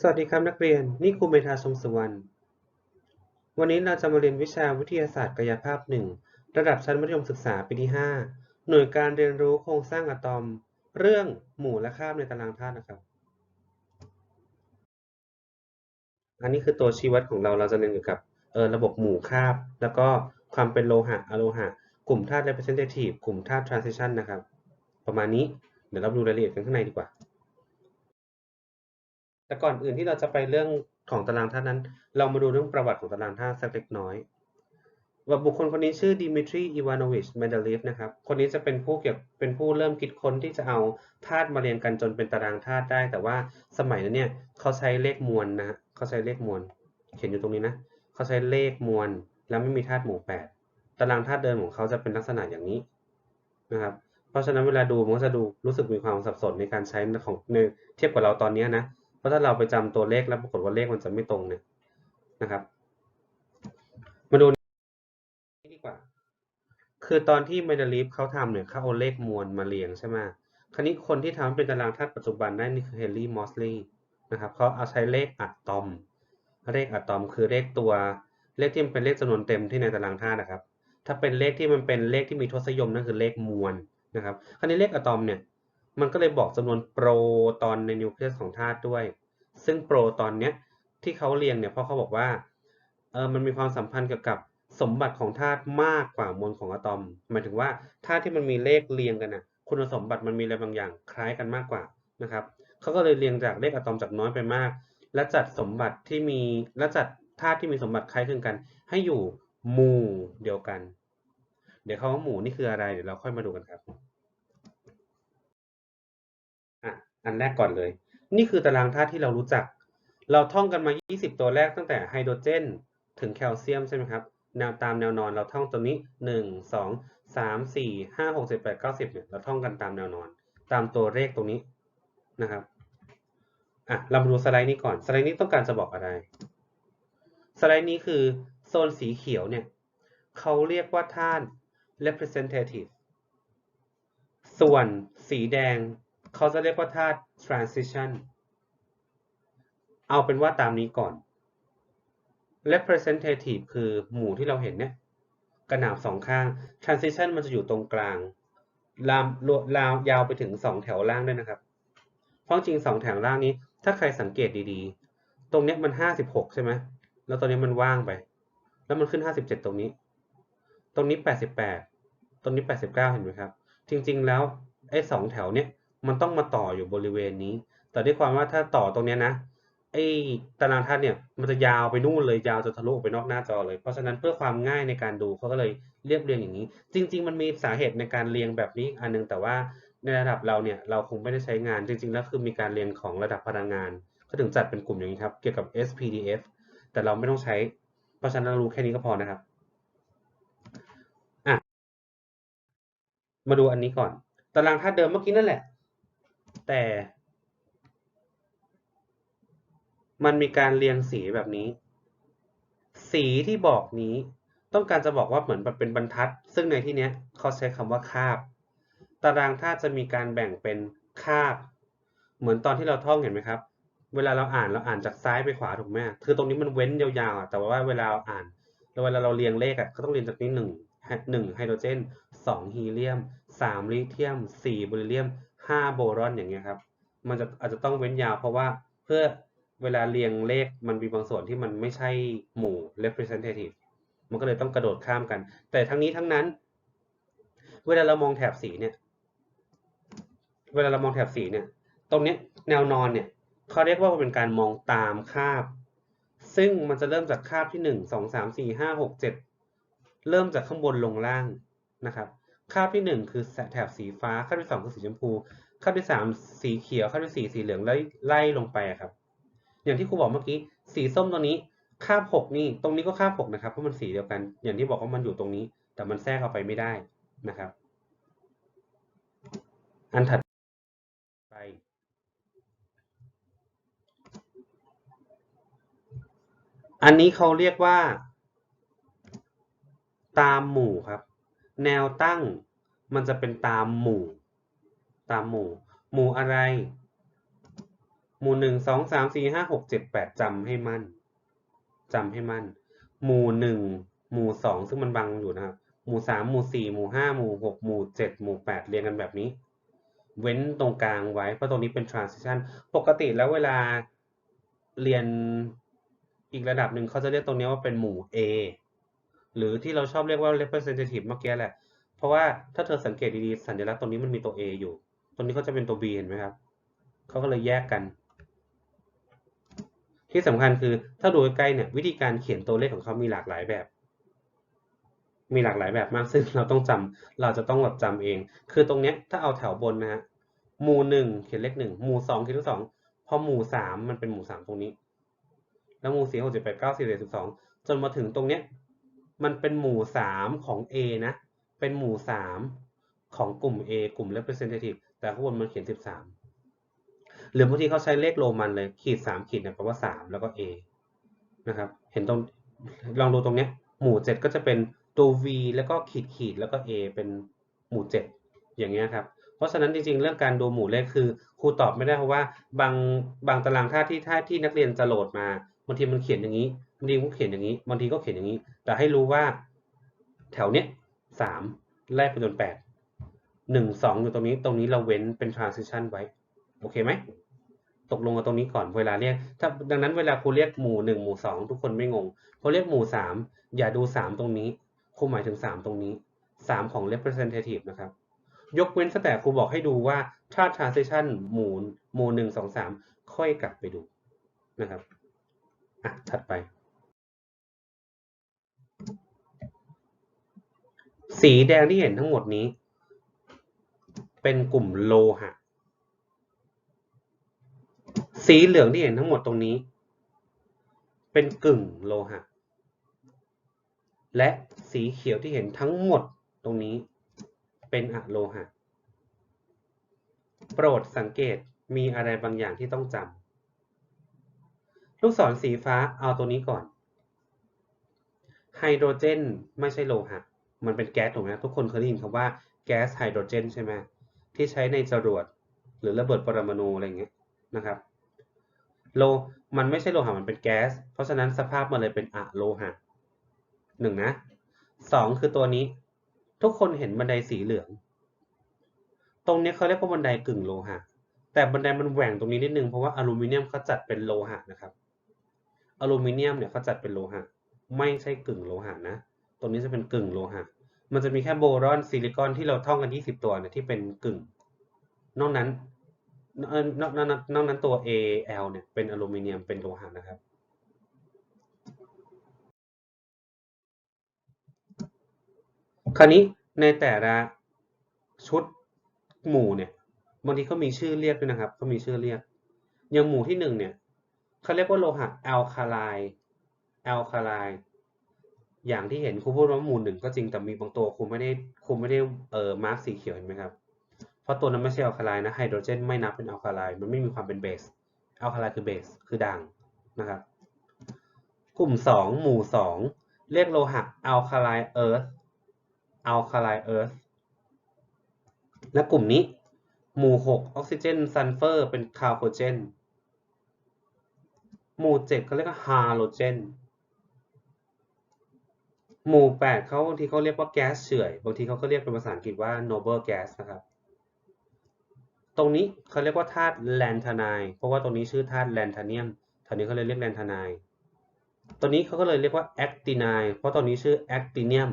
สวัสดีครับนักเรียน นี่ครูเมธาชมสุวรรณ วันนี้เราจะมาเรียนวิชาวิทยาศาสตร์กายภาพหนึ่งระดับชั้นมัธยมศึกษาปีที่ 5 หน่วยการเรียนรู้โครงสร้างอะตอม เรื่องหมู่และคาบในตารางธาตุนะครับ อันนี้คือตัวชี้วัดของเราเราจะเรียนเกี่ยวกับเออระบบหมู่คาบ แล้วก็ความเป็นโลหะอะโลหะ กลุ่มธาตุ representative กลุ่มธาตุ transition นะครับ ประมาณนี้ เดี๋ยวเราดูรายละเอียดกันข้างในดีกว่า แต่ก่อนอื่นที่เราจะไปเรื่องของตารางธาตุนั้น เรามาดูเรื่องประวัติของตารางธาตุสักเล็กน้อยว่าบุคคลคนนี้ชื่อดิมิทรีอีวานอวิชเมนเดลีฟนะครับ คนนี้จะเป็นผู้เกี่ยวเป็นผู้เริ่มคิดค้นที่จะเอาธาตุมาเรียงกันจนเป็นตารางธาตุได้ แต่ว่าสมัยนั้นเนี่ยเขาใช้เลขมวลนะฮะเขาใช้เลขมวล เขียนอยู่ตรงนี้นะ เขาใช้เลขมวล แล้วไม่มีธาตุหมู่แปดตารางธาตุเดิมของเขาจะเป็นลักษณะอย่างนี้นะครับ เพราะฉะนั้นเวลาดูมันก็จะดูรู้สึกมีความสับสนในการใช้ของเทียบกับเราตอนนี้นะ เพราะถ้าเราไปจำตัวเลขแล้วปรากฏว่าเลขมันจะไม่ตรงเนี่ยนะครับ มาดูนี่ดีกว่า คือตอนที่เมดาลิฟเขาทำเนี่ยเขาเอาเลขมวลมาเรียงใช่ไหมคราวนี้คนที่ทำเป็นตารางธาตุปัจจุบันได้นี่คือเฮนรี่มอสลีย์นะครับเขาเอาใช้เลขอะตอม เลขอะตอมคือเลขตัวเลขที่มันเป็นเลขจำนวนเต็มที่ในตารางธาตุนะครับ ถ้าเป็นเลขที่มันเป็นเลขที่มีทศนิยมนั่นคือเลขมวลนะครับ คราวนี้เลขอะตอมเนี่ย มันก็เลยบอกจำนวนโปรตอนในนิวเคลียสของธาตุด้วย ซึ่งโปรตอนเนี้ยที่เขาเรียงเนี่ยเพราะเขาบอกว่าเออมันมีความสัมพันธ์เกี่ยวกับสมบัติของธาตุมากกว่ามวลของอะตอม หมายถึงว่าธาตุที่มันมีเลขเรียงกันนะคุณสมบัติมันมีอะไรบางอย่างคล้ายกันมากกว่านะครับเขาก็เลยเรียงจากเลขอะตอมจากน้อยไปมาก และจัดสมบัติที่มีและจัดธาตุที่มีสมบัติคล้ายคลึงกัน ให้อยู่หมู่เดียวกัน เดี๋ยวคำว่าหมู่นี่คืออะไรเดี๋ยวเราค่อยมาดูกันครับ อันแรกก่อนเลย นี่คือตารางธาตุที่เรารู้จัก เราท่องกันมา 20 ตัวแรกตั้งแต่ไฮโดรเจน ถึงแคลเซียมใช่ไหมครับ แนวตามแนวนอนเราท่องตัวนี้ 1 2 3 4 5 6 7 8 9 10เนี่ยเราท่องกันตามแนวนอน ตามตัวเลขตรงนี้นะครับอะเรามาดูสไลด์นี้ก่อน สไลด์นี้ต้องการจะบอกอะไร สไลด์นี้คือโซนสีเขียวเนี่ยเขาเรียกว่าธาตุ representative ส่วนสีแดง เขาจะเรียกว่าธาตุ transition เอาเป็นว่าตามนี้ก่อน representative คือหมู่ที่เราเห็นเนี่ยกระหนาบสองข้าง transition มันจะอยู่ตรงกลางลามลาวยาวไปถึงสองแถวล่างด้วยนะครับ เพราะจริงสองแถวล่างนี้ ถ้าใครสังเกตดีๆ ตรงเนี้ยมันห้าสิบหกใช่ไหมแล้วตรงนี้มันว่างไป แล้วมันขึ้นห้าสิบเจ็ดตรงนี้ ตรงนี้แปดสิบแปดตรงนี้แปดสิบเก้าเห็นไหมครับ จริง ๆ แล้วไอ้สองแถวเนี้ย มันต้องมาต่ออยู่บริเวณนี้ แต่ด้วยความว่าถ้าต่อตรงนี้นะไอ้ตารางธาตุเนี่ยมันจะยาวไปนู่นเลยยาวจนทะลุไปนอกหน้าจอเลย เพราะฉะนั้นเพื่อความง่ายในการดูเขาก็เลยเรียบเรียงอย่างนี้ จริง ๆ มันมีสาเหตุในการเรียงแบบนี้อันนึงแต่ว่าในระดับเราเนี่ยเราคงไม่ได้ใช้งานจริง ๆ แล้วคือมีการเรียงของระดับพลังงานเขาถึงจัดเป็นกลุ่มอย่างนี้ครับ เกี่ยวกับ SPDF แต่เราไม่ต้องใช้ เพราะฉะนั้นเรารู้แค่นี้ก็พอนะครับอะมาดูอันนี้ก่อน ตารางธาตุเดิมเมื่อกี้นั่นแหละ แต่มันมีการเรียงสีแบบนี้ สีที่บอกนี้ต้องการจะบอกว่าเหมือนแบบเป็นบรรทัด ซึ่งในที่นี้เขาใช้คำว่าคาบ ตารางธาตุจะมีการแบ่งเป็นคาบ เหมือนตอนที่เราท่องเห็นไหมครับ เวลาเราอ่านเราอ่านจากซ้ายไปขวาถูกไหมคือตรงนี้มันเว้นยาวๆแต่ว่าเวลาอ่านเวลาเราเรียงเลขอะก็ต้องเรียงจากนี้หนึ่งหนึ่งไฮโดรเจนสองฮีเลียมสามลิเธียมสี่บริเลียม ห้าโบรอนอย่างเงี้ยครับ มันจะอาจจะต้องเว้นยาวเพราะว่าเพื่อเวลาเรียงเลขมันมีบางส่วนที่มันไม่ใช่หมู่ representative มันก็เลยต้องกระโดดข้ามกัน แต่ทั้งนี้ทั้งนั้น เวลาเรามองแถบสีเนี่ย เวลาเรามองแถบสีเนี่ย ตรงนี้แนวนอนเนี่ยเขาเรียกว่าเป็นการมองตามคาบ ซึ่งมันจะเริ่มจากคาบที่หนึ่งสองสามสี่ห้าหกเจ็ดเริ่มจากข้างบนลงล่างนะครับ คาบที่หนึ่งคือแถบสีฟ้าคาบที่สองคือสีชมพูคาบที่สามสีเขียวคาบที่สี่สีเหลืองไล่ไล่ลงไปครับ อย่างที่ครูบอกเมื่อกี้สีส้มตรงนี้คาบหกนี่ตรงนี้ก็คาบหกนะครับเพราะมันสีเดียวกัน อย่างที่บอกว่ามันอยู่ตรงนี้ แต่มันแทรกเข้าไปไม่ได้นะครับ อันถัดไปอันนี้เขาเรียกว่า ตามหมู่ครับ แนวตั้งมันจะเป็นตามหมู่ ตามหมู่ หมู่อะไร หมู่หนึ่งสองสามสี่ห้าหกเจ็ดแปดจำให้มั่นจำให้มั่น หมู่หนึ่งหมู่สองซึ่งมันบังอยู่นะครับ หมู่สามหมู่สี่หมู่ห้าหมู่หกหมู่เจ็ดหมู่แปดเรียงกันแบบนี้ เว้นตรงกลางไว้ เพราะตรงนี้เป็น transition ปกติแล้วเวลาเรียนอีกระดับหนึ่งเขาจะเรียกตรงนี้ว่าเป็นหมู่ A หรือที่เราชอบเรียกว่า representative เมื่อกี้แหละ เพราะว่าถ้าเธอสังเกตดีๆ สัญลักษณ์ตรงนี้มันมีตัว A อยู่ ตรงนี้เขาจะเป็นตัว B เห็นไหมครับ เขาก็เลยแยกกัน ที่สำคัญคือถ้าดูใกล้เนี่ยวิธีการเขียนตัวเลขของเขามีหลากหลายแบบ มีหลากหลายแบบมากซึ่งเราต้องจำเราจะต้องแบบจำเอง คือตรงเนี้ยถ้าเอาแถวบนนะฮะหมู่หนึ่งเขียนเลขหนึ่งหมู่สองเขียนเลขสองพอหมู่สามมันเป็นหมู่สามตรงนี้ แล้วหมู่สี่หกเจ็ดแปดเก้าสิบเอ็ดสิบสองจนมาถึงตรงเนี้ย มันเป็นหมู่สามของ A นะ เป็นหมู่สามของกลุ่ม A กลุ่ม representative แต่ข้างบนมันเขียนสิบสามหรือบางทีเขาใช้เลขโรมันเลยขีดสามขีดเนี่ยแปลว่าสามแล้วก็ A นะครับ เห็นตรงลองดูตรงเนี้ยหมู่เจ็ดก็จะเป็นตัว V แล้วก็ขีดขีดแล้วก็ A เป็นหมู่เจ็ดอย่างเงี้ยครับ เพราะฉะนั้นจริงๆ เรื่องการดูหมู่เลขคือครูตอบไม่ได้เพราะว่าบางบางตารางท่าที่ท่าที่นักเรียนจะโหลดมาบางทีมันเขียนอย่างนี้ บางทีก็เขียนอย่างนี้บางทีก็เขียนอย่างนี้ แต่ให้รู้ว่าแถวเนี้ยสามไล่ไปจนแปดหนึ่งสองอยู่ตรงนี้ตรงนี้เราเว้นเป็น transition ไว้ โอเคไหมตกลงกันตรงนี้ก่อนเวลาเรียก ถ้าดังนั้นเวลาครูเรียกหมู่หนึ่งหมู่สองทุกคนไม่งงพอเรียกหมู่สามอย่าดูสามตรงนี้ครูหมายถึงสามตรงนี้สามของ representative นะครับ ยกเว้นแต่ครูบอกให้ดูว่าถ้า transition หมู่หมู่หนึ่งสองสามค่อยกลับไปดูนะครับอะถัดไป สีแดงที่เห็นทั้งหมดนี้ เป็นกลุ่มโลหะ สีเหลืองที่เห็นทั้งหมดตรงนี้ เป็นกึ่งโลหะ และสีเขียวที่เห็นทั้งหมดตรงนี้ เป็นอะโลหะ โปรดสังเกตมีอะไรบางอย่างที่ต้องจำ ลูกศรสีฟ้าเอาตัวนี้ก่อน ไฮโดรเจนไม่ใช่โลหะ มันเป็นแก๊สถูกไหมทุกคนเคยได้ยินคำว่าแก๊สไฮโดรเจนใช่ไหมที่ใช้ในจรวดหรือระเบิดปรมาณูอะไรเงี้ยนะครับโลมันไม่ใช่โลหะมันเป็นแก๊ส เพราะฉะนั้นสภาพมันเลยเป็นอะโลหะหนึ่งนะสองคือตัวนี้ ทุกคนเห็นบันไดสีเหลือง ตรงนี้เขาเรียกว่าบันไดกึ่งโลหะ แต่บันไดมันแหว่งตรงนี้นิดนึงเพราะว่าอลูมิเนียมเขาจัดเป็นโลหะนะครับอลูมิเนียมเนี่ยเขาจัดเป็นโลหะ ไม่ใช่กึ่งโลหะนะ ตรงนี้จะเป็นกึ่งโลหะ มันจะมีแค่โบรอนซิลิคอนที่เราท่องกัน 20 ตัวเนี่ยที่เป็นกึ่ง นอกนั้นนอกนั้นนอกนั้นตัว Al เนี่ยเป็นอลูมิเนียมเป็นโลหะนะครับ คราวนี้ในแต่ละชุดหมู่เนี่ยบางทีเขามีชื่อเรียกด้วยนะครับเขามีชื่อเรียก อย่างหมู่ที่หนึ่งเนี่ยเขาเรียกว่าโลหะแอลคาไลแอลคาไล อย่างที่เห็นครูพูดว่าหมู่หนึ่งก็จริงแต่มีบางตัวครูไม่ได้ครูไม่ได้เอ่อมาร์กสีเขียวเห็นไหมครับ เพราะตัวนั้นไม่ใช่แอลคาไลนะไฮโดรเจนไม่นับเป็นแอลคาไลมันไม่มีความเป็นเบสแอลคาไลคือเบสคือด่างนะครับ กลุ่มสองหมู่สองเรียกโลหะแอลคาไลเอิร์ธแอลคาไลเอิร์ธและกลุ่มนี้ หมู่หกออกซิเจนซัลเฟอร์เป็นคาร์โบเจนหมู่เจ็ดเขาเรียกว่าฮาโลเจน หมู่แปดเขาบางทีเขาเรียกว่าแก๊สเฉื่อย บางทีเขาก็เรียกเป็นภาษาอังกฤษว่า noble gas นะครับ ตรงนี้เขาเรียกว่าธาตุแลนทานายเพราะว่าตรงนี้ชื่อธาตุแลนทาเนียมแถวนี้เขาเลยเรียกแลนทานายตัวนี้เขาก็เลยเรียกว่าแอคตินายเพราะตอนนี้ชื่อแอคติเนียม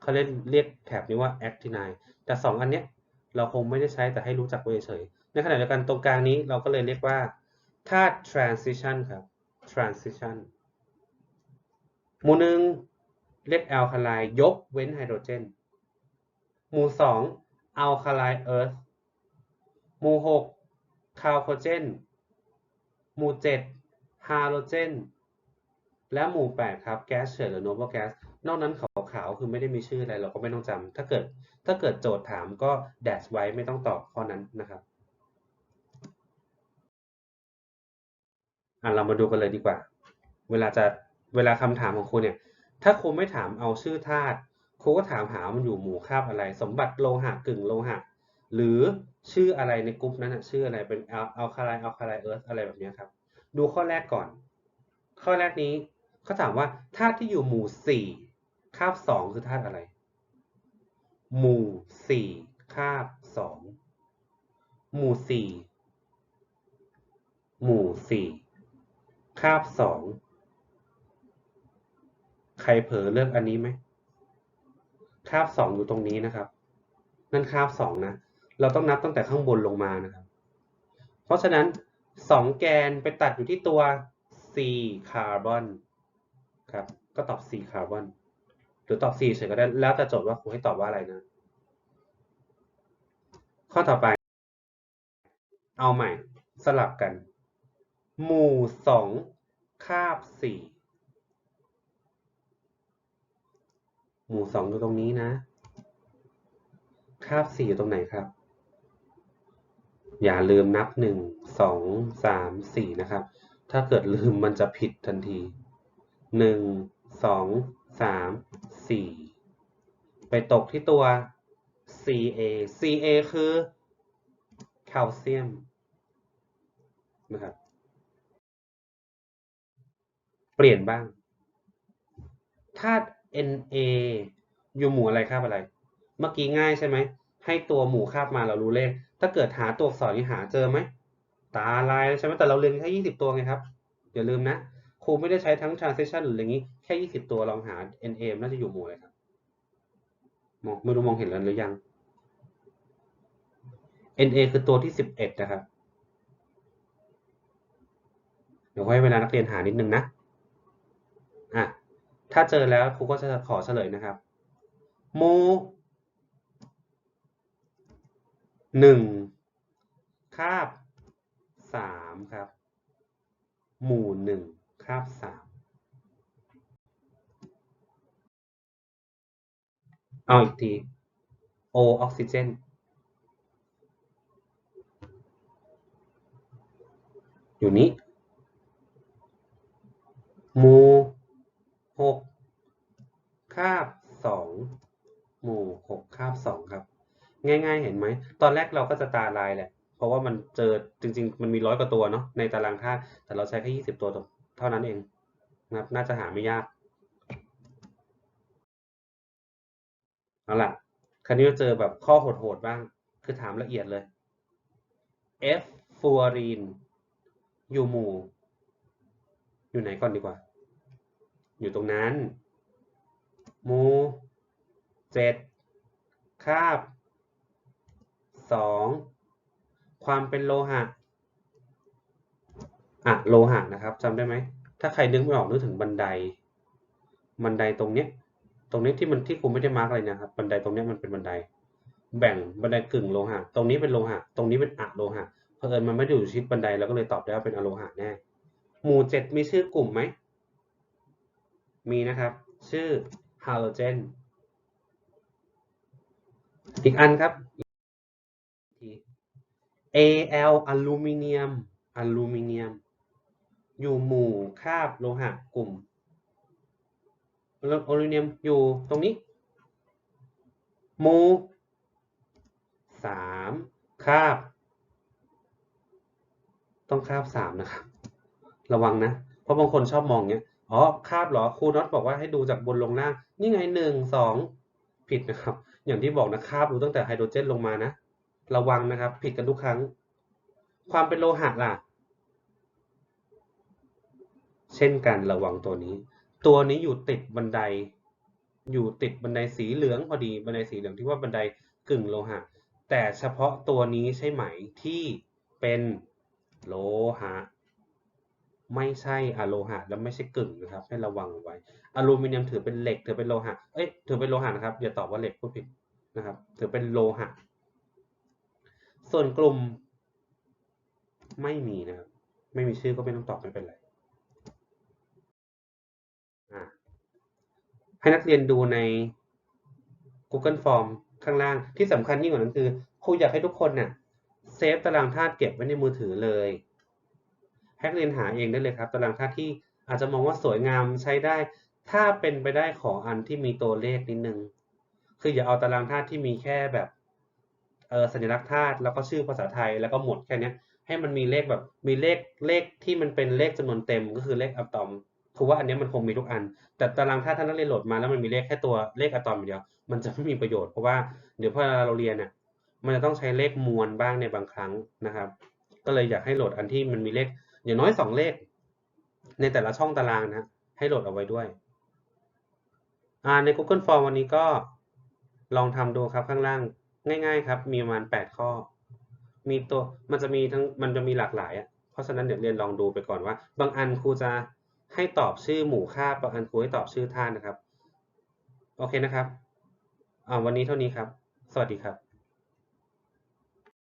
เขาเรียเรียกแถบนี้ว่าแอคตินายแต่สองอันเนี้ยเราคงไม่ได้ใช้แต่ให้รู้จักไว้เฉย ในขณะเดียวกันตรงกลางนี้เราก็เลยเรียกว่าธาตุ transition ครับ transition หมู่หนึ่ง เรียกแอลคาไลยกเว้นไฮโดรเจน หมู่สองอัลคาไลเอิร์ธหมู่หกคาร์โคเจน หมู่เจ็ดฮาโลเจน และหมู่แปดครับแก๊สเฉื่อยหรือโนเบิลแก๊ส นอกนั้นขาวๆคือไม่ได้มีชื่ออะไรเราก็ไม่ต้องจำถ้าเกิดถ้าเกิดโจทย์ถามก็แดชไว้ไม่ต้องตอบข้อนั้นนะครับอะเรามาดูกันเลยดีกว่า เวลาจะเวลาคำถามของครูเนี่ย ถ้าครูไม่ถามเอาชื่อธาตุครูก็ถามหามันอยู่หมู่คาบอะไร สมบัติโลหะกึ่งโลหะ หรือชื่ออะไรในกลุ่มนั้นชื่ออะไรเป็นอัลอัลคาไลอัลคาไลเอิร์ธอะไรแบบนี้ครับ ดูข้อแรกก่อน ข้อแรกนี้เขาถามว่าธาตุที่อยู่หมู่สี่คาบสองคือธาตุอะไร หมู่สี่คาบสองหมู่สี่หมู่สี่คาบสอง รเผลอเลือกอันนี้ไหมคาบสองอยู่ตรงนี้นะครับ นั่นคาบสองนะ เราต้องนับตั้งแต่ข้างบนลงมานะครับ เพราะฉะนั้นสองแกนไปตัดอยู่ที่ตัว C คาร์บอนครับ ก็ตอบ C คาร์บอนหรือตอบ C เฉยก็ได้ แล้วแต่โจทย์ว่าครูให้ตอบว่าอะไรนะ ข้อต่อไป เอาใหม่ สลับกัน หมู่สองคาบสี่ หมู่สองอยู่ตรงนี้นะ คาบสี่อยู่ตรงไหนครับ อย่าลืมนับหนึ่งสองสามสี่นะครับ ถ้าเกิดลืมมันจะผิดทันทีหนึ่งสองสามสี่ไปตกที่ตัว Ca Ca คือแคลเซียมนะครับ เปลี่ยนบ้างธาตุ Na อยู่หมู่อะไรคาบอะไร เมื่อกี้ง่ายใช่ไหม ให้ตัวหมู่คาบมาเรารู้เลข ถ้าเกิดหาตัวอักษรนี่หาเจอไหม ตาลายใช่ไหมแต่เราเรียนแค่ยี่สิบตัวไงครับ อย่าลืมนะ ครูไม่ได้ใช้ทั้ง transition หรืออะไรงี้ แค่ยี่สิบตัวลองหา Na น่าจะอยู่หมู่อะไรครับ มองไม่รู้มองเห็นแล้วหรือยัง Na คือตัวที่สิบเอ็ดนะครับ เดี๋ยวให้เวลานักเรียนหานิดนึงนะ อะ ถ้าเจอแล้วครูก็จะขอเฉลยนะครับโมหนึ่งคาบสามครับ หมู่หนึ่งคาบสามเอาอีกทีโอออกซิเจนอยู่นี้หมู่หกคาบสองหมู่หกคาบสองครับ ง่ายๆ เห็นไหม ตอนแรกเราก็จะตาลายแหละ เพราะว่ามันเจอจริง ๆ มันมีร้อยกว่าตัวเนาะในตารางธาตุ แต่เราใช้แค่ยี่สิบตัวเท่านั้นเองนะครับน่าจะหาไม่ยาก เอาล่ะ คราวนี้เราเจอแบบข้อโหดๆบ้าง คือถามละเอียดเลย F ฟูออรีนอยู่หมู่ อยู่ไหนก่อนดีกว่า อยู่ตรงนั้น หมู่เจ็ดคาบ สองความเป็นโลหะอะโลหะนะครับจำได้ไหม ถ้าใครนึกไม่ออกนึกถึงบันได บันไดตรงเนี้ย ตรงนี้ที่มันที่ครูไม่ได้มาร์กอะไรนะครับ บันไดตรงเนี้ยมันเป็นบันได แบ่งบันไดกึ่งโลหะ ตรงนี้เป็นโลหะ ตรงนี้เป็นอะโลหะ เพอเอิญมันไม่ได้อยู่ชิดบันไดเราก็เลยตอบได้ว่าเป็นอะโลหะแน่ หมู่เจ็ดมีชื่อกลุ่มไหม มีนะครับ ชื่อฮาโลเจน อีกอันครับ Al อลูมิเนียมอลูมิเนียม อยู่หมู่คาบโลหะกลุ่มอลูมิเนียมอยู่ตรงนี้ หมู่สามคาบ ต้องคาบสามนะครับ ระวังนะ เพราะบางคนชอบมองเนี้ยอ๋อคาบเหรอครูน็อตบอกว่าให้ดูจากบนลงล่าง นี่ไงหนึ่งสองผิดนะครับ อย่างที่บอกนะคาบดูตั้งแต่ไฮโดรเจนลงมานะ ระวังนะครับ ผิดกันทุกครั้ง ความเป็นโลหะล่ะ เช่นกันระวังตัวนี้ ตัวนี้อยู่ติดบันได อยู่ติดบันไดสีเหลืองพอดี บันไดสีเหลืองที่ว่าบันไดกึ่งโลหะ แต่เฉพาะตัวนี้ใช่ไหมที่เป็นโลหะ ไม่ใช่อะโลหะ แล้วไม่ใช่กึ่งนะครับ ให้ระวังไว้ อลูมิเนียมถือเป็นเหล็ก ถือเป็นโลหะ เอ้ย ถือเป็นโลหะนะครับ อย่าตอบว่าเหล็กพูดผิดนะครับ ถือเป็นโลหะ ส่วนกลุ่ม ไม่มีนะครับ ไม่มีชื่อก็ไม่ต้องตอบไม่เป็นไรให้นักเรียนดูใน Google Form ข้างล่างที่สำคัญยิ่งกว่านั้นคือครูอยากให้ทุกคนน่ะเซฟตารางธาตุเก็บไว้ในมือถือเลยให้นักเรียนหาเองได้เลยครับ ตารางธาตุที่อาจจะมองว่าสวยงามใช้ได้ ถ้าเป็นไปได้ขออันที่มีตัวเลขนิดนึง คืออย่าเอาตารางธาตุที่มีแค่แบบ สัญลักษณ์ธาตุแล้วก็ชื่อภาษาไทยแล้วก็หมดแค่นี้ให้มันมีเลขแบบมีเลขเลขที่มันเป็นเลขจำนวนเต็มก็คือเลขอะตอมคือว่าอันเนี้ยมันคงมีทุกอัน แต่ตารางธาตุถ้านนักเรียนโหลดมาแล้วมันมีเลขแค่ตัวเลขอะตอมอย่างเดียว มันจะไม่มีประโยชน์เพราะว่าเดี๋ยวพอเราเรียนเนี่ยมันจะต้องใช้เลขมวลบ้างในบางครั้งนะครับ ก็เลยอยากให้โหลดอันที่มันมีเลขอย่างน้อยสองเลข ในแต่ละช่องตารางนะให้โหลดเอาไว้ด้วยอ่าใน Google Form วันนี้ก็ลองทำดูครับข้างล่าง ง่ายๆครับ มีประมาณ 8 ข้อ มีตัวมันจะมีทั้งมันจะมีหลากหลายอะเพราะฉะนั้นเดี๋ยวเรียนลองดูไปก่อนว่า บางอันครูจะให้ตอบชื่อหมู่ค่าบางอันครูให้ตอบชื่อท่านนะครับ โอเคนะครับอ่าวันนี้เท่านี้ครับ สวัสดีครับ